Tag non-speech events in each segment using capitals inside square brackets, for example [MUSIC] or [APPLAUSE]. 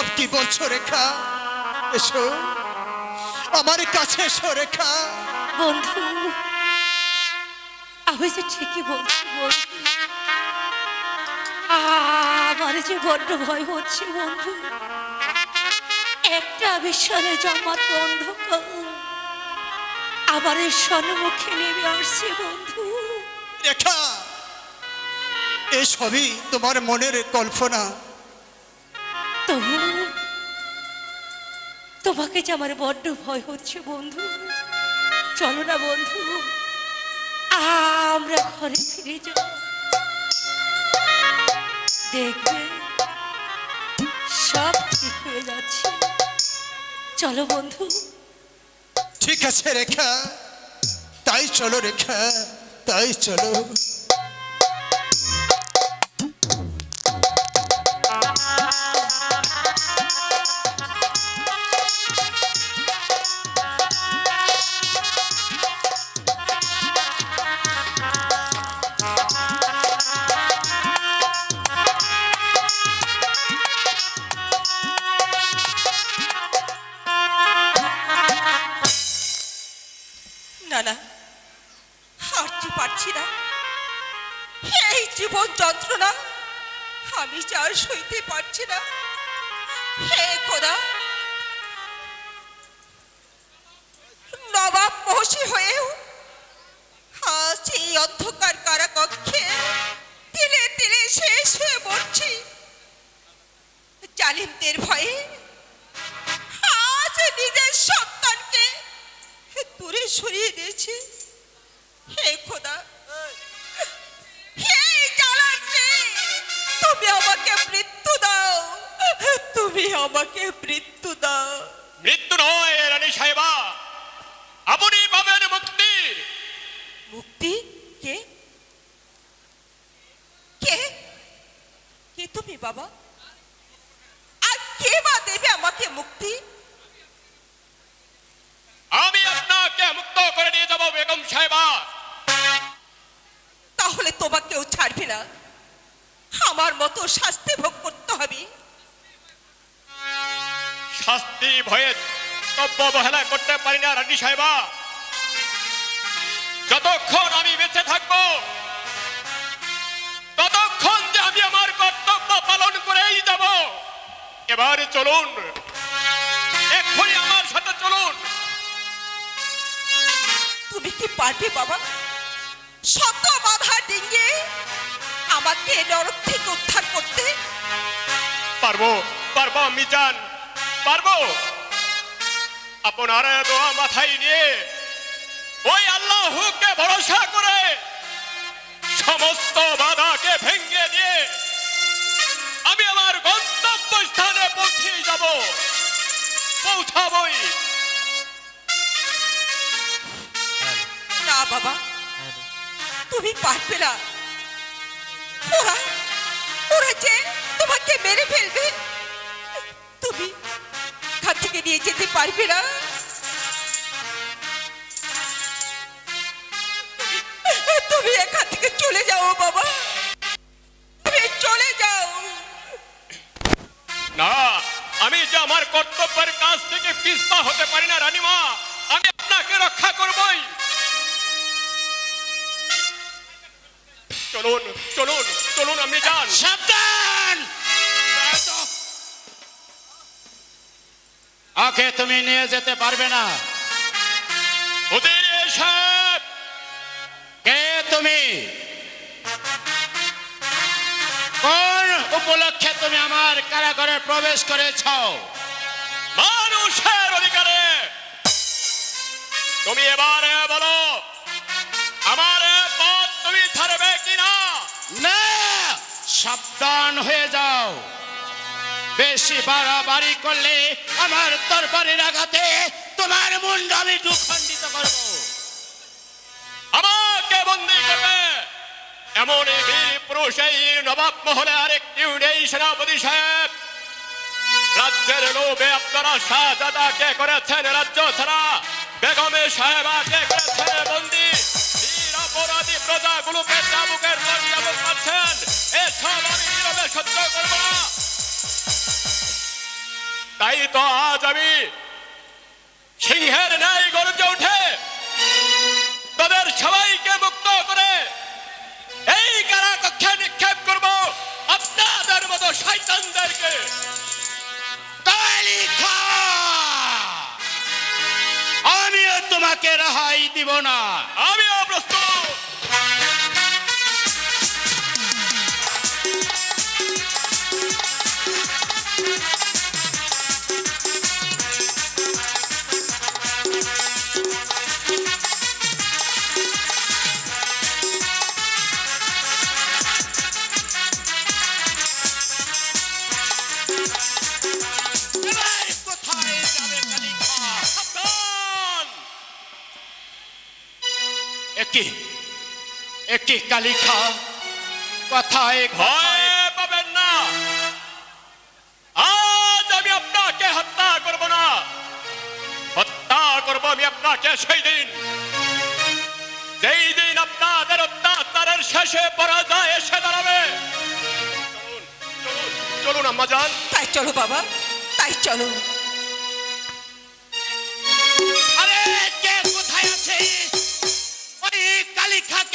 এসব কি বলছো রেখা? এসো। আমার কাছে এসো রেখা। বন্ধু আমি যে ঠিকই বলছি বন্ধু। আমার যে বড্ড ভয় হচ্ছে বন্ধু। একটা বিশালে জমাত অন্ধকার আবার এই সম্মুখে নেমে আসছে বন্ধু। রেখা এসবই তোমার মনের কল্পনা। তবু তোমাকে যে আমার বড্ড ভয় হচ্ছে বন্ধু, চলো না বন্ধু, আমরা ঘরে ফিরে যাব। দেখবে সব ঠিক হয়ে যাচ্ছে। চলো বন্ধু। ঠিক আছে, রেখা। তাই চলো, রেখা। তাই চলো। জালিমদের ভয়ে আজ নিজের সন্তানকে দূরে সরিয়ে দিয়েছি। হে খোদা হে তুমি আমাকে মৃত্যু দাও। তুমি আমাকে মৃত্যু দাও। মৃত্যু নয় রানী সাহেবা। আপনি পাবেন মুক্তি। মুক্তি কে? কে? কে তুমি বাবা আর কে বা দেবে আমাকে মুক্তি আমি আপনাকে মুক্ত করে নিয়ে যাব বেগম সাহেবা তাহলে তোমাকেও ছাড়বে না আমার মতো শাস্তি ভোগ করতে হবে। শাস্তি ভয়ে অবহেলা করতে পারি না রানী সাহেবা। যতক্ষণ আমি বেঁচে থাকব ততক্ষণ যে আমি আমার কর্তব্য পালন করেই যাব। এবার চলুন এক্ষুনি আমার সাথে চলুন। তুমি কি পারবে বাবা? শত বাধা ডিঙ্গে। আমাকে নরক থেকে উদ্ধার করতে? পারব পারব আমি জান। পারব। আপনার দোয়া মাথায় নিয়ে ওই আল্লাহকে ভরসা করে সমস্ত বাধাকে ভেঙে দিয়ে আমি আমার গন্তব্য স্থানে পৌঁছে যাব। পৌঁছাবই। না বাবা তুমি পারবে না। ওরা ওরা যে তোমাকে মেরে ফেলবে। তুমি খান থেকে নিয়ে যেতে পারবে না। তুমি নিয়ে যেতে পারবে না। ওদের কে তুমি? কোন উপলক্ষে তুমি আমার কারাগারে প্রবেশ করেছ? মানুষের অধিকারে। তুমি এবারে বলো আমার পথ তুমি ছাড়বে কিনা? না সাবধান হয়ে যাও। বেশি বাড়াবাড়ি করলে আমার তরবারির আঘাতে তোমার মুন্ড আমি দুখণ্ডিত করব। আমাকে বন্দি করবে। এমন বীর পুরুষ এই নবাব মহলে আরেকটি নেই সেনাপতি সাহেব। রাজ্যের লোভে আপনারা শাহজাদাকে করেছেন রাজ্য ছাড়া, বেগমে সাহেবা কে করেছেন বন্দি। অপরাধী প্রজাগুলোকে চাবুকের চাবুক পাচ্ছেন এসব আমি নীরবে সহ্য করব? না তাই তো আজ আমি সিংহের ন্যায় গর্জে উঠে তাদের সবাইকে মুক্ত করে এই কারাকক্ষে নিক্ষেপ করব আপনাদের মতো শয়তানদেরকে। কালিকা আমিও তোমাকে রেহাই দিব না। আমিও প্রস্তুত কালিকা কথায় ভয় পাবেন না। আজ আমি আপনাকে হত্যা করব না। হত্যা করব আমি আপনাকে সেই দিন। যেই দিন আপনাদের অত্যাচারের শেষে পরাজয় এসে দাঁড়াবে। চলুন চলুন চলুন আম্মা যান। তাই চলো বাবা তাই চলো। আরে কে কোথায় আছিস ওই হঠাৎ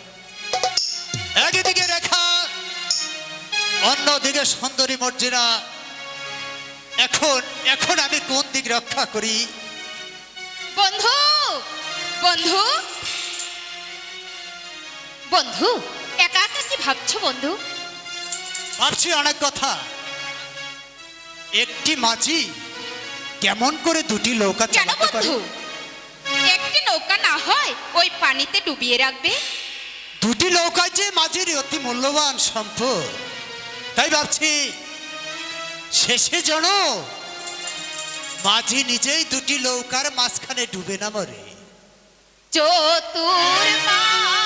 অন্যদিকে সুন্দরী মর্জিনা এখন এখন আমি কোন দিক রক্ষা করি? বন্ধু বন্ধু বন্ধু একা একা কি ভাবছ বন্ধু? ভাবছি অনেক কথা। একটি মাঝি কেমন করে দুটি নৌকা চালাতে পারে? বন্ধু? একটি নৌকা না হয় ওই পানিতে ডুবিয়ে রাখবে। দুটি নৌকা যে মাঝির অতি মূল্যবান সম্পদ তাই ভাবছি শেষে যেন মাঝি নিজেই দুটি নৌকার মাঝখানে ডুবে না মরে। চতুর মাঝি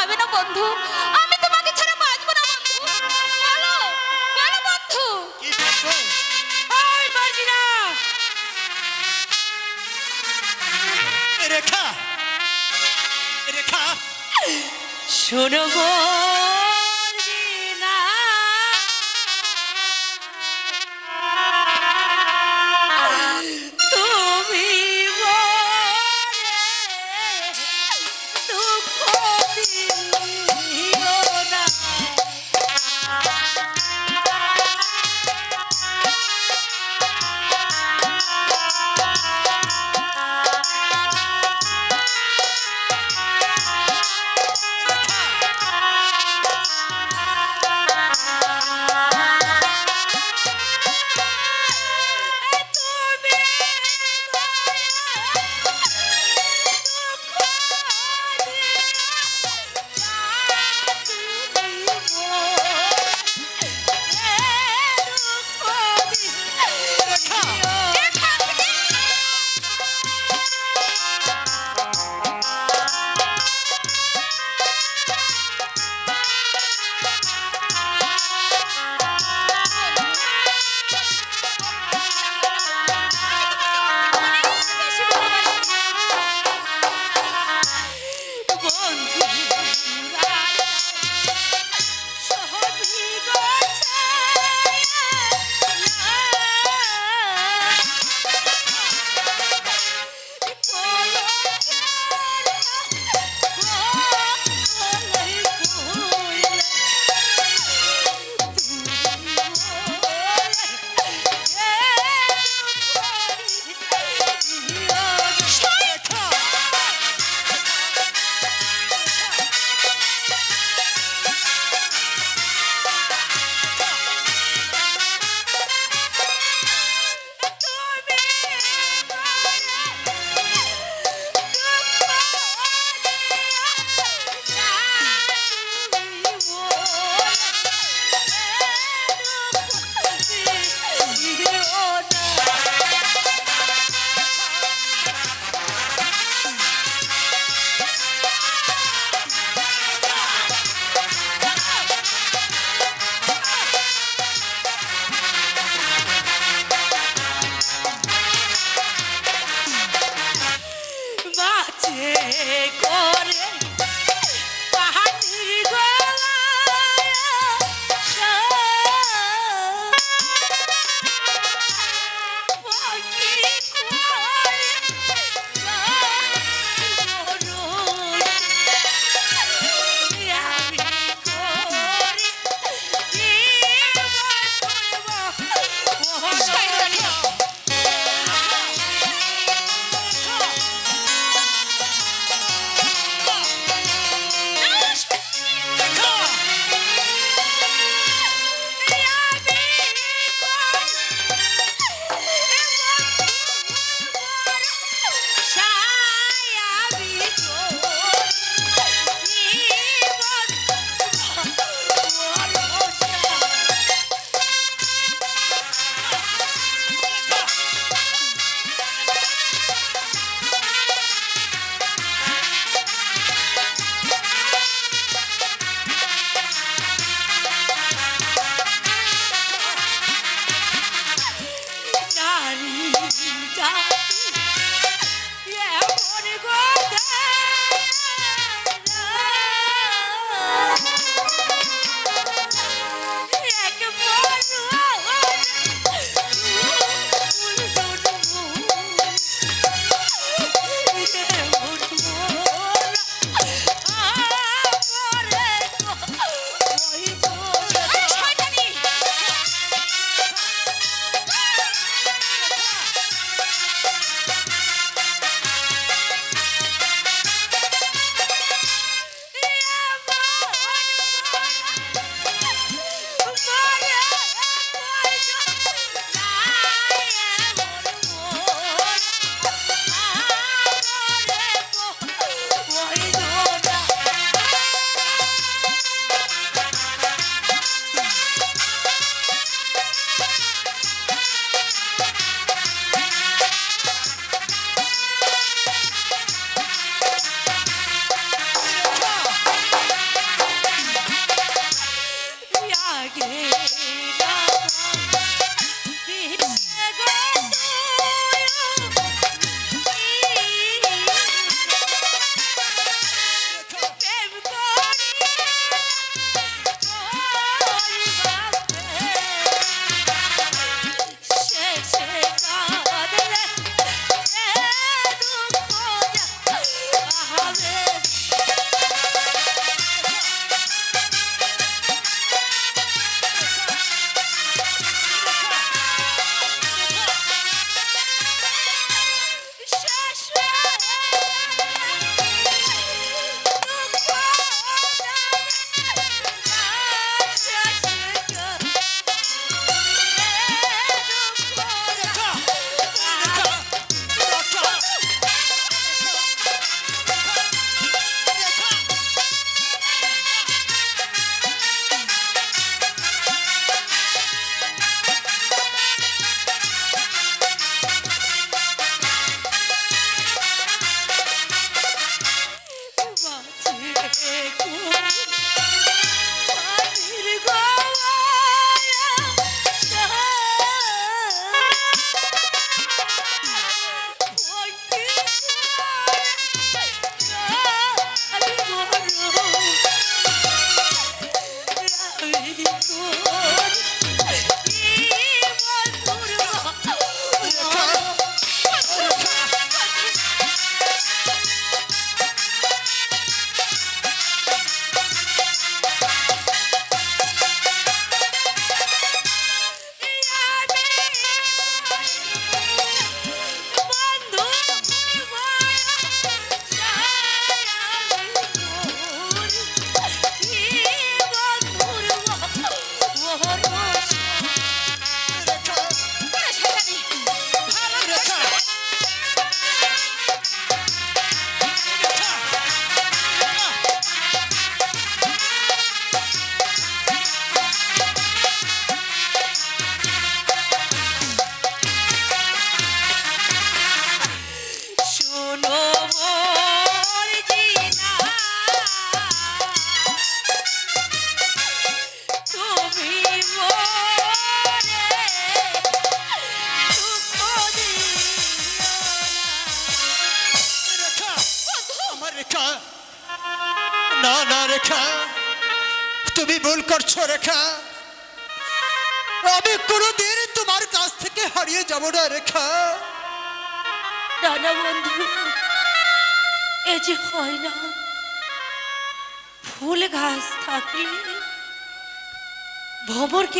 পাবে না বন্ধু? আমি তোমাকে ছাড়া বাঁচবো না বন্ধু। বলো বলো বন্ধু। রেখা রেখা। শোনো গো। বাঁচে করে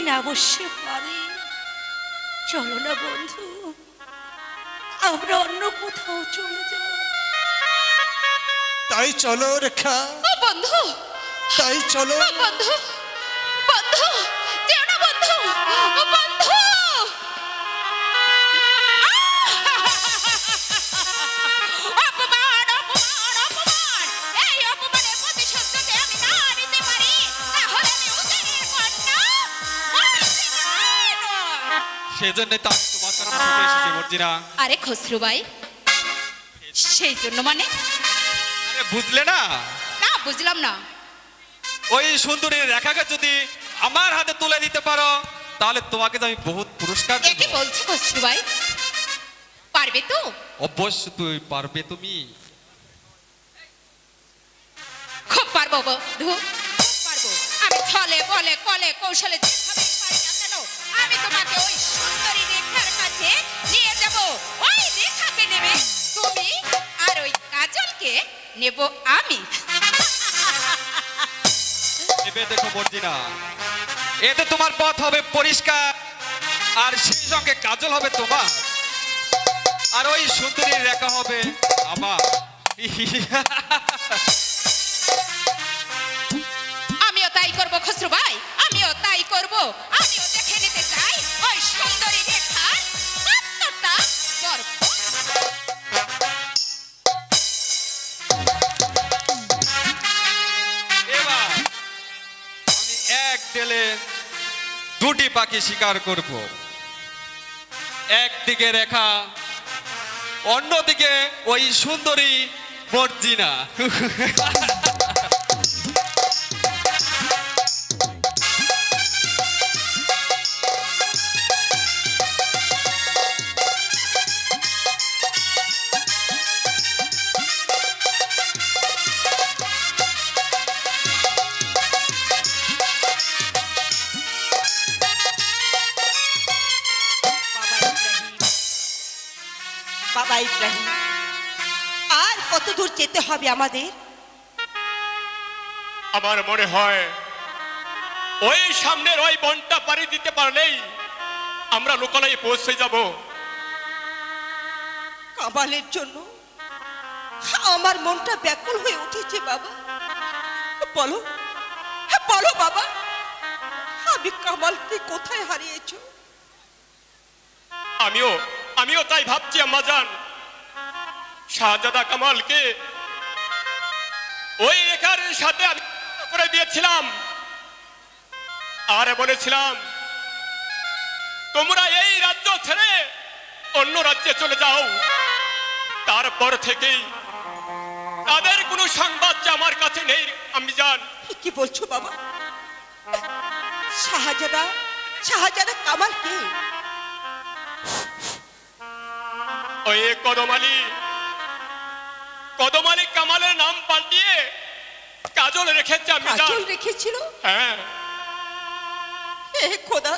কিনা অবশ্যই পারে? চলো না বন্ধু আমরা অন্য কোথাও চলে যাব। তাই চলো রেখা। ও বন্ধু তাই চলো। বন্ধু বন্ধু যেও না বন্ধু ও বন্ধু। সেজন্য তো আমি তোমার কাছে ছুটে এসেছি মর্জিনা আরে খসরু ভাই সেই জন্য মানে? আরে বুঝলে না? না বুঝলাম না। ওই সুন্দরীর রেখাকে যদি আমার হাতে তুলে দিতে পারো তাহলে তোমাকে তো আমি বহুত পুরস্কার দেব। বলছি খসরু ভাই পারবে তো? অবশ্য তুই পারবে তুমি। খুব পারব খুব পারব। আমি ছলে বলে কলে কৌশলে যেভাবেই পারি না কেন আমি তোমাকে ওই কাছে নিয়ে যাব। ওই রেখাকে নেবে। তুমি আর ওই কাজলকে নেব আমি। এবে দেখো মর্জিনা এতে তোমার পথ হবে পরিষ্কার আর সেই সঙ্গে কাজল হবে তোমার। আর ওই সুন্দরীর রেখা হবে আমার। আমিও তাই করব খসরু ভাই আমিও তাই করব আমিও দেখে নিতে চাই ওই সুন্দরী দুটি পাখি শিকার করব। একদিকে রেখা অন্যদিকে ওই সুন্দরী মর্জিনা। হবে আমাদের? আমার মনে হয় ওই সামনের ওই বনটা পাড়ি দিতে পারলেই আমরা লোকালয়ে পৌঁছে যাব। কামালের জন্য? আমার মনটা ব্যাকুল হয়ে উঠেছে বাবা। বলো বলো বাবা আমি কামালকে কোথায় হারিয়েছো? আমিও আমিও তাই ভাবছি আম্মাজান। শাহজাদা কামালকে ওই রেখার সাথে আমি করে দিয়েছিলাম। আর বলেছিলাম তোমরা এই রাজ্য ছেড়ে অন্য রাজ্যে চলে যাও। তারপর থেকেই তাদের কোনো সংবাদ যে আমার কাছে নেই আমি জান কি বলছো বাবা? শাহজাদা শাহজাদা কামাল কে? ওই কদমালি কামালের নাম পাল্টিয়ে কাজল রেখেছে আমি কাজল রেখেছিল? হ্যাঁ। হে খোদা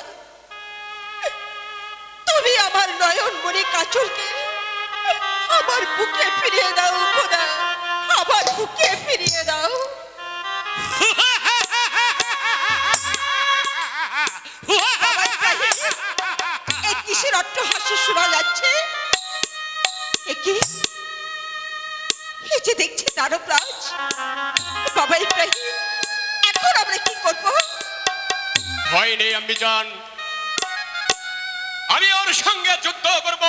তুমি আমার নয়ন মনে কাজলকে আমার বুকে ফিরিয়ে দাও খোদা আমার বুকে ফিরিয়ে দাও। [LAUGHS] ভয় নেই আমি জান। আমি ওর সঙ্গে যুদ্ধ করব।